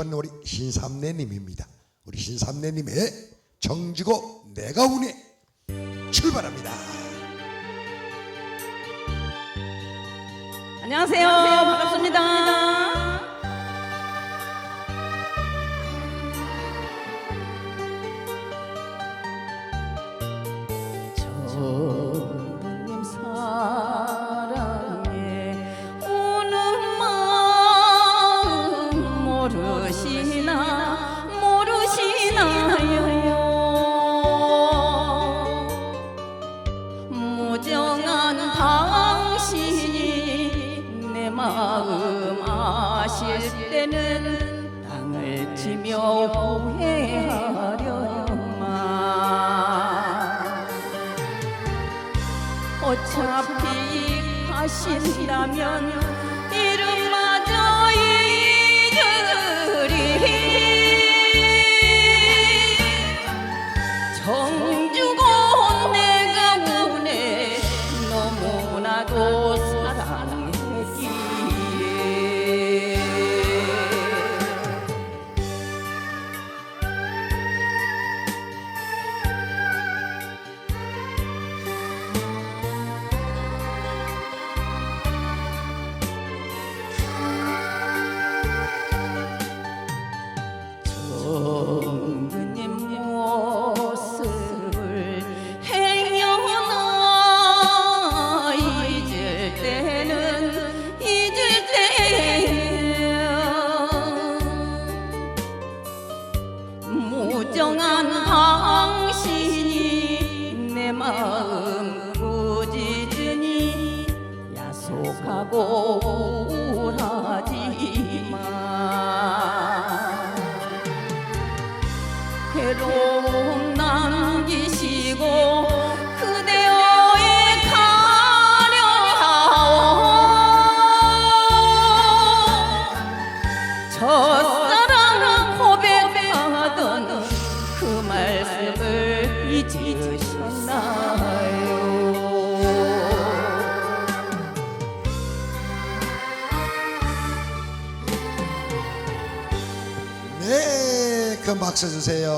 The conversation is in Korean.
번 우리 신삼내님입니다. 우리 신삼내님의 정지고 내가 운에 출발합니다. 안녕하세요. 반갑습니다. 저 모르시나 모르시나요? 무정한 당신이 내 마음 아실 때는 땅을 치며 후회하려만 어차피 가신다면 정주고 내가 운에 너무나도 야속하고 우울하지만 괴로움 남기시고 그대여의 가려하오. 첫사랑 고백하던 그 말씀을 잊으셨나요 박수 주세요.